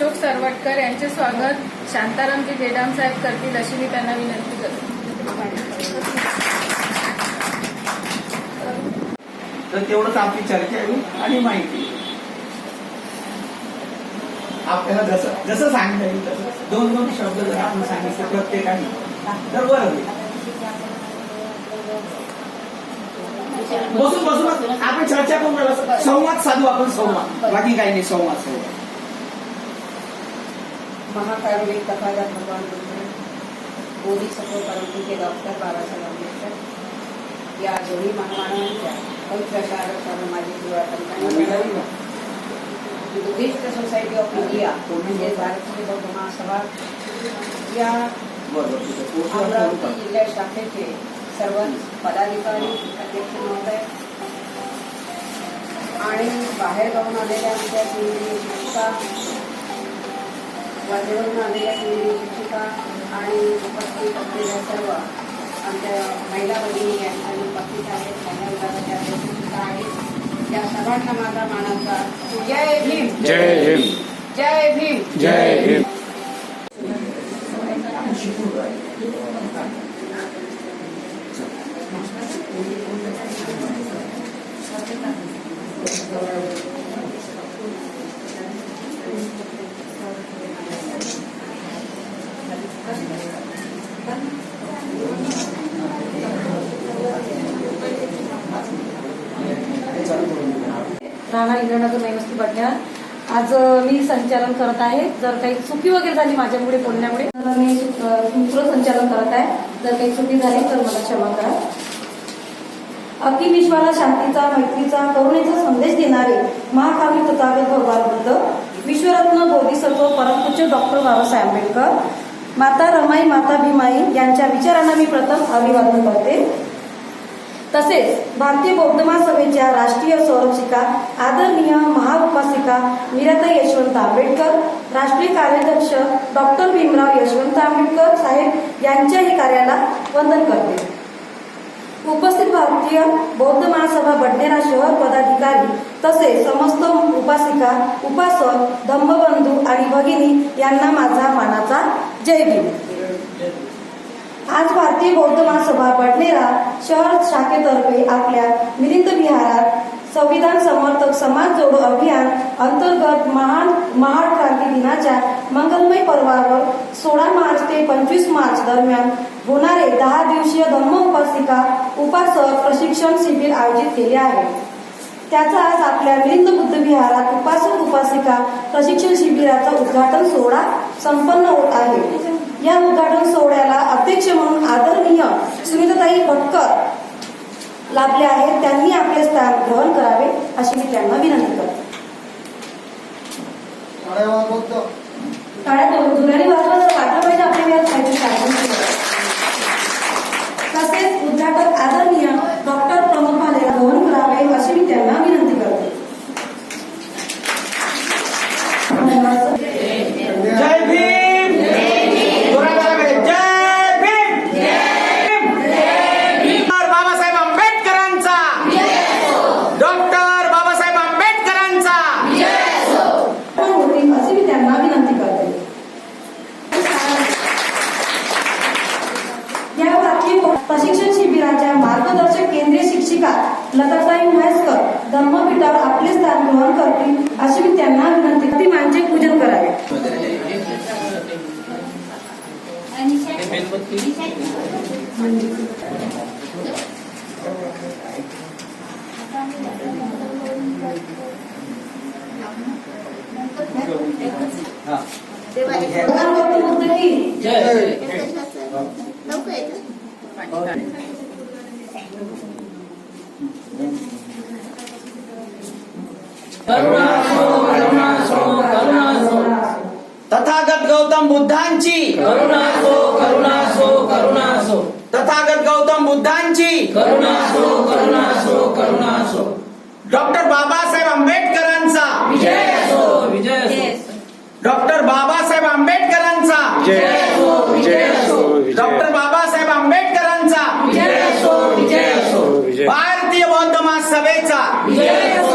अशोक सरवटकर यांचे स्वागत शांतारामजी गेडाम साहेब करतील अशी मी त्यांना विनंती करते. तर तेवढंच आपली चर्चा होईल आणि माहिती. आपल्याला जसं जसं सांगता येईल तसं. दोन दोन शब्द जर आपण सांगितले प्रत्येकाने तर बरं होईल. बसून बसूनच आपण चर्चा करून संवाद साधू आपण संवाद. बाकी काही नाही संवाद संवाद. महाकारुणिक तथागत भगवान बुद्ध बोधिसत्व परंपरेचे डॉक्टर बाबासाहेब आंबेडकर. या दोन्ही महामानवांच्या पवित्र शाळा माझी जीवार्थांना बुद्धिस्ट सोसायटी ऑफ इंडिया म्हणजे भारतीय बौद्ध महासभा या अमरावती जिल्हा शाखेचे सर्व पदाधिकारी अध्यक्ष महोदय आणि बाहेर गावून आलेल्या आमच्या शिक्षिका वर्धेवरून आलेल्या केंद्रीय शिक्षिका आणि उपस्थित असलेल्या सर्व आमच्या महिला भगिनी आहेत आणि उपस्थित आहेत महिला विभागाच्या अध्यक्ष शिक्षिका आहेत या सर्वांना माझा मानाचा जय भीम जय भीम जय भीम जय भीम Thank you. राहिलो. राणा इंद्रनगर नैवस्ती बडण्या आज मी संचालन करत आहे. जर काही चुकी वगैरे झाली माझ्यामुळे बोलण्यामुळे तर मी अ, सूत्रसंचालन करत आहे. जर काही चुकी झाली तर मला क्षमा करा. अति विश्वाला शांतीचा मैत्रीचा करुणेचा संदेश देणारे महाकावी तथागत भगवान बुद्ध विश्वरत्न बोधिसत्व परमपूज्य डॉक्टर बाबासाहेब आंबेडकर माता रमाई माता भीमाई यांच्या विचारांना मी प्रथम अभिवादन करते. तसेच भारतीय बौद्ध महासभेच्या राष्ट्रीय संरक्षिका आदरणीय महाउपासिका मीराता यशवंत आंबेडकर राष्ट्रीय कार्याध्यक्ष डॉक्टर भीमराव यशवंत आंबेडकर साहेब यांच्याही कार्याला वंदन करते. उपस्थित भारतीय बौद्ध महासभा बडनेरा शहर पदाधिकारी तसेच समस्त उपासिका उपासक धम्मबंधू आणि भगिनी यांना माझा मानाचा जय भीम. आज भारतीय बौद्ध महासभा बडनेरा शहर शाखेतर्फे आपल्या मिलिंद विहारात संविधान समर्थक समाज जोडो अभियान अंतर्गत महान महाड क्रांती दिनाच्या मंगलमय पर्वावर सोळा मार्च ते पंचवीस मार्च दरम्यान होणारे दहा दिवसीय धम्म उपासिका उपासक प्रशिक्षण शिबिर आयोजित केले आहे. त्याचा आज आपल्या मिलिंद बुद्ध विहारात उपासक उपासिका प्रशिक्षण शिबिराचा उद्घाटन सोहळा संपन्न होत आहे. या उद्घाटन सोहळ्याला अध्यक्ष म्हणून आदरणीय सुनीताताई भटकर लाभले आहेत. त्यांनी आपले स्थान ग्रहण करावे अशी मी त्यांना विनंती करते. तसेच उद्घाटक आदरणीय डॉक्टर प्रमोद भालेला ग्रहण करावे अशी मी त्यांना विनंती करते धन्यवाद जय भीम जोरात बोला पाहिजे. जय भीम डॉक्टर बाबासाहेब आंबेडकरांचा डॉक्टर बाबासाहेब आंबेडकरांचा पण होतील अशी मी त्यांना विनंती करते या भारतीय प्रशिक्षण शिबिराच्या मार्गदर्शक केंद्रीय शिक्षिका लताताई म्हैसकर धर्मपीठावर आपले स्थान ग्रहण करतील अशी मी त्यांना विनंती करते. मांचे पूजन करावे. हा. तथागत गौतम बुद्धांची। करुणासो करुणासो करुणासो। तथागत गौतम बुद्धांची। करुणासो करुणासो करुणासो। डॉक्टर बाबासाहेब आंबेडकरांचा। विजय असो विजय असो डॉक्टर बाबासाहेब आंबेडकरांचा। जय विजय असो विजय डॉक्टर बाबासाहेब आंबेडकरांचा। विजय असो विजय भारतीय बौद्ध महासभेचा. विजय असो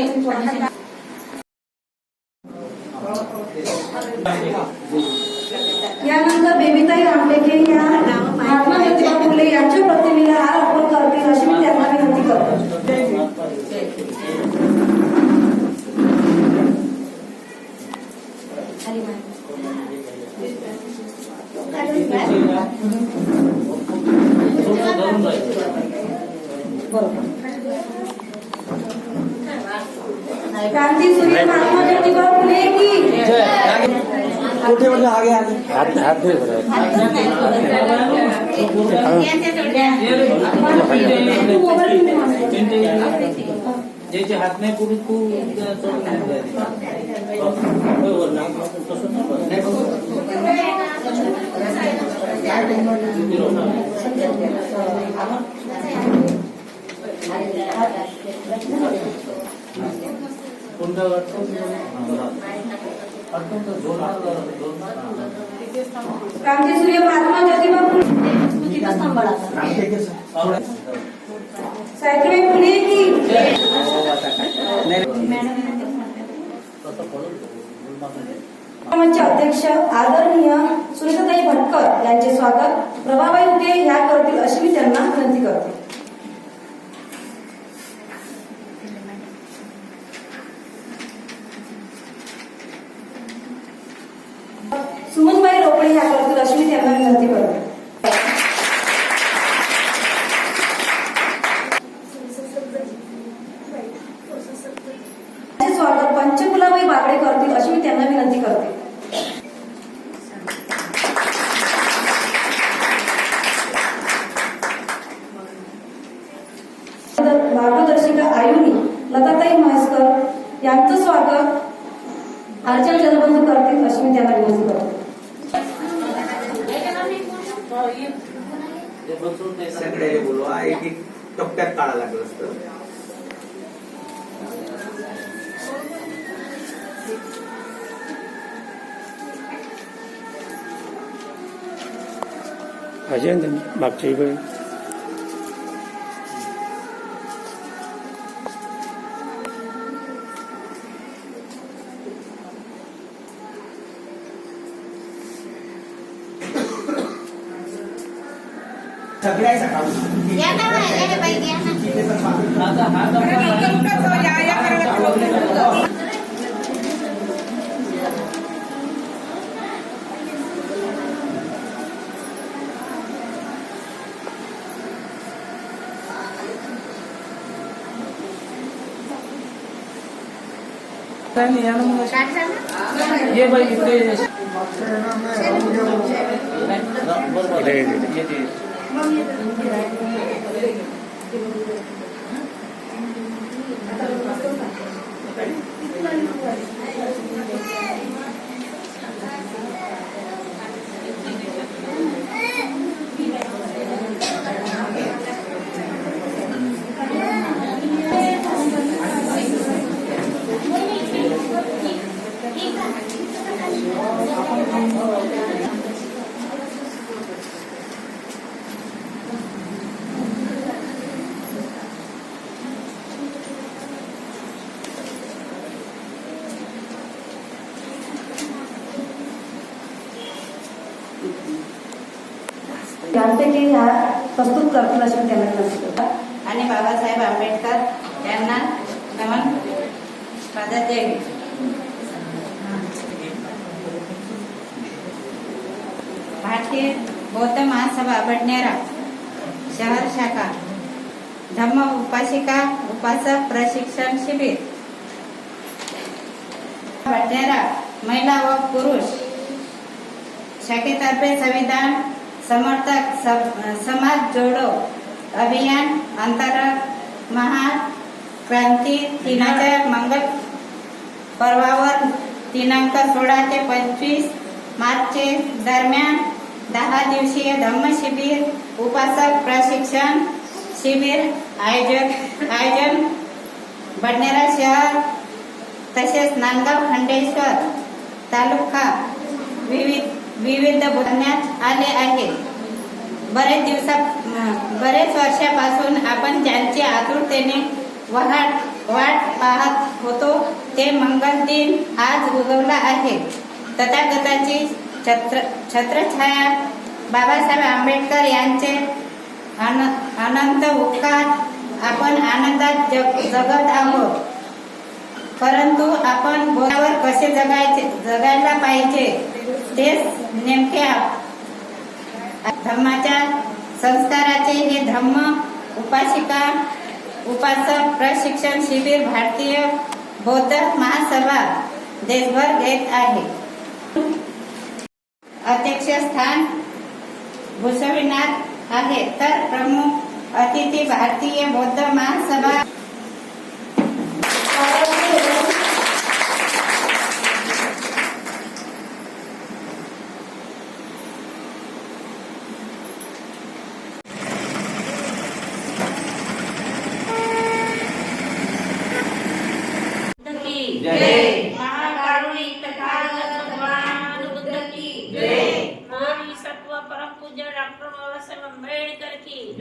没工，你。ज्याचे हात नाही करून तू कोणता वाटतो? अत्यंत जोरदार जोरदार सूर्य महात्मा ज्योतिबा फुले सावित्रीबाई फुले की. अध्यक्ष आदरणीय सुनीताताई भटकर यांचे स्वागत. प्रभाबाई उदय ह्या करतील अशी मी त्यांना विनंती करते. यांचं स्वागत अर्चना चंद्रबंधू करतील अश्विन त्यांना विनंती करतो सगळे बोलवा एक एक टप्प्यात काढा लागलं असत. अजय मागच्या वेळी ये बाई इकडे ये. प्रस्तुत करतील अशी त्यांना विनंती करतो. आणि बाबासाहेब आंबेडकर यांना नमन. माझा जय भारतीय बौद्ध महासभा बडनेरा शहर शाखा धम्म उपासिका उपासक प्रशिक्षण शिबिर. बडनेरा महिला व पुरुष शाखेतर्फे संविधान समर्थक सम- समाज जोडो अभियान अंतर्गत महाक्रांती दिनाच्या मंगल पर्वावर दिनांक सोळा ते पंचवीस मार्चचे दरम्यान दहा दिवसीय धम्म शिबिर उपासक प्रशिक्षण शिबिर आयोजक आयोजन बडनेरा शहर तसेच नांदगाव खंडेश्वर तालुका विविध विविध बोलण्यात आले आहे. बरेच दिवसा बरेच वर्षापासून आपण ज्यांची आतुरतेने वाट वाट पाहत होतो ते मंगल दिन आज उगवला आहे. तथागताची छत्र छत्रछाया बाबासाहेब आंबेडकर यांचे अन अनंत उपकार आपण आनंदात जग जगत आहोत. परंतु आपण बोलावर कसे जगायचे जगायला पाहिजे तेच नेमके धर्माच्या संस्काराचे हे धम्म उपासिका उपासक प्रशिक्षण शिबिर भारतीय बौद्ध महासभा देशभर घेत आहे. अध्यक्षस्थान भूषविनार आहे. तर प्रमुख अतिथी भारतीय बौद्ध महासभा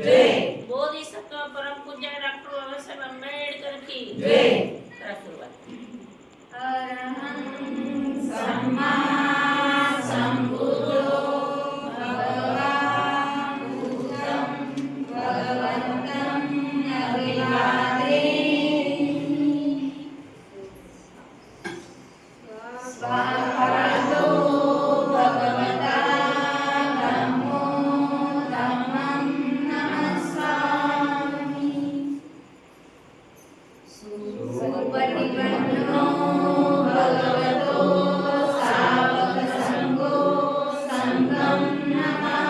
对。न्नपा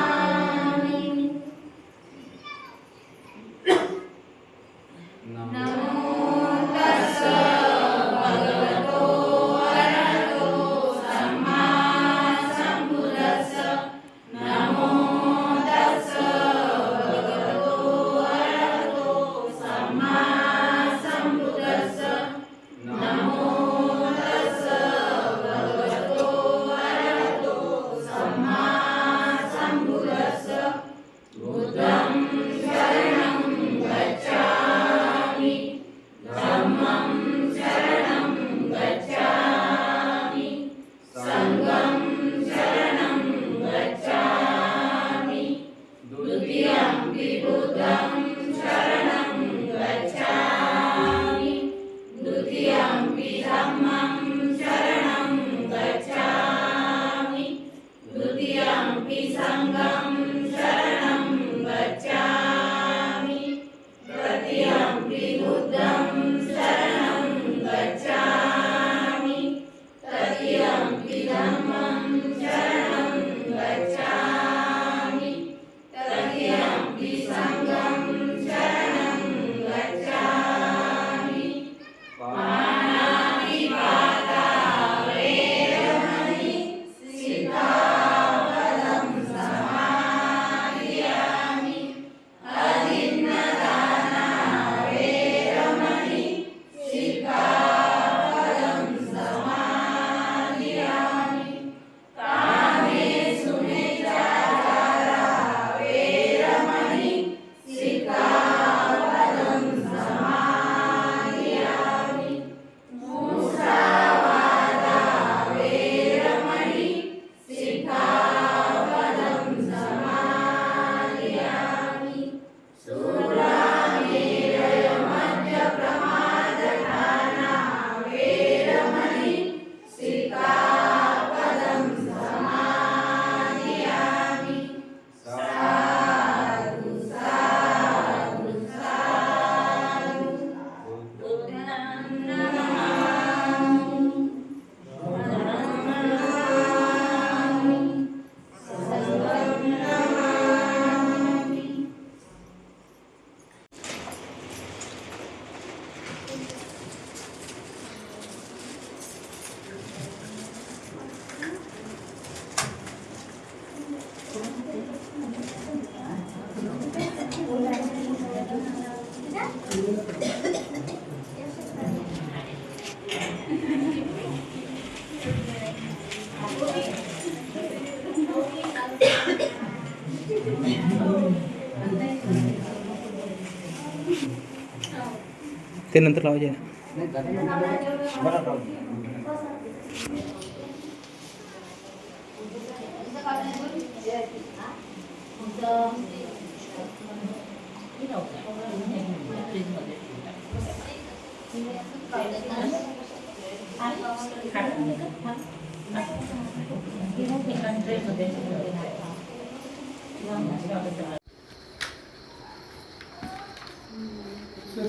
ते नंतर लावायचे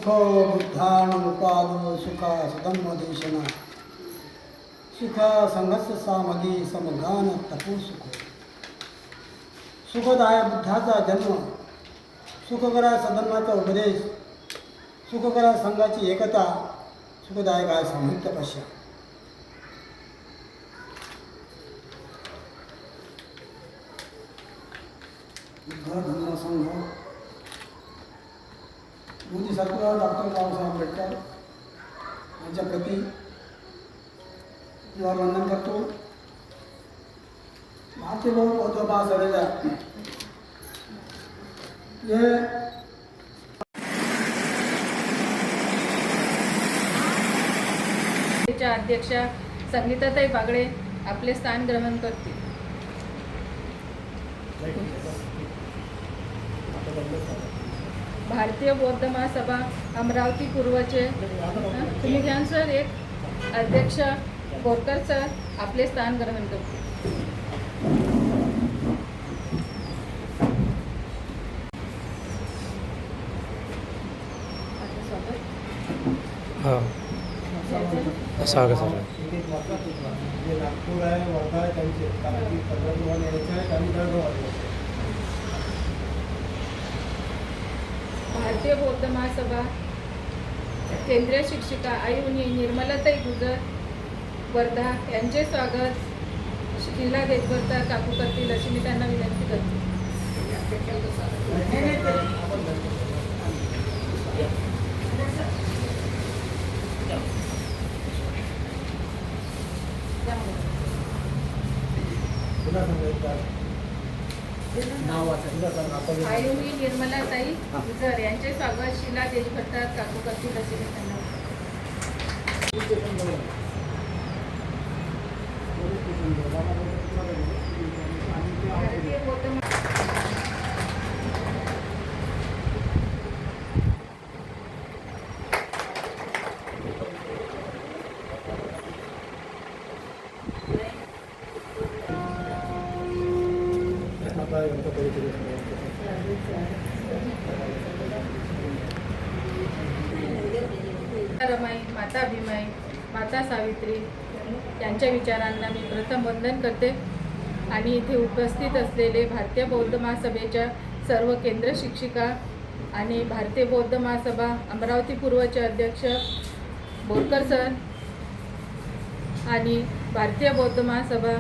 सुखो बुद्धानुपादन सुखा सुधम्मदेशना। सुखा संघर्ष सामगी समधान तपो सुख। सुखदाय बुद्धाचा जन्म। सुखकरा सधर्माचा उपदेश। सुखकरा संघाची एकता। सुखदायक आहे सामूहिक तपस्या बुद्ध धर्म संघ मोदी सरकार डॉक्टर बाबासाहेब आंबेडकर यांच्या प्रती वंदन करतो. भारतीय लोक बौद्ध महासभेच्या हे अध्यक्षा संगीताताई बागडे आपले स्थान ग्रहण करतील. भारतीय बौद्ध महासभा अमरावती पूर्वचे? तुम्ही घ्या सर एक अध्यक्ष बोरकर सर आपले स्थान ग्रहण करतील आता स्वागत. हां स्वागत स्वागत जे नागपूर आहे वर्धा आहे त्यांचे कारण की पंढरपूर यायचे आहेत आणि जळगाव भारतीय बौद्ध महासभा केंद्रीय शिक्षिका आई उनी निर्मलाताई गुजर वर्धा यांचे स्वागत शीला देशभरता काकू करतील अशी मी त्यांना विनंती करते. पुन्हा सांगायचं नाव वाचा आई उनी निर्मलाताई गुजर यांचे स्वागत शीला देशभरता काकू मी त्यांना भारतीय बौद्ध महा- आता यांचा परिचय सांगा. माता रमाई माता भीमाई माता सावित्री यांच्या विचारांना मी प्रथम वंदन करते. आणि इथे उपस्थित असलेले भारतीय बौद्ध महासभेच्या सर्व केंद्र शिक्षिका आणि भारतीय बौद्ध महासभा अमरावती पूर्वचे अध्यक्ष बोरकर सर आणि भारतीय बौद्ध महासभा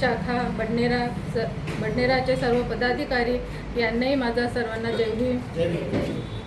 शाखा बडनेरा स बडनेराचे सर्व पदाधिकारी यांनाही माझा सर्वांना जय भीम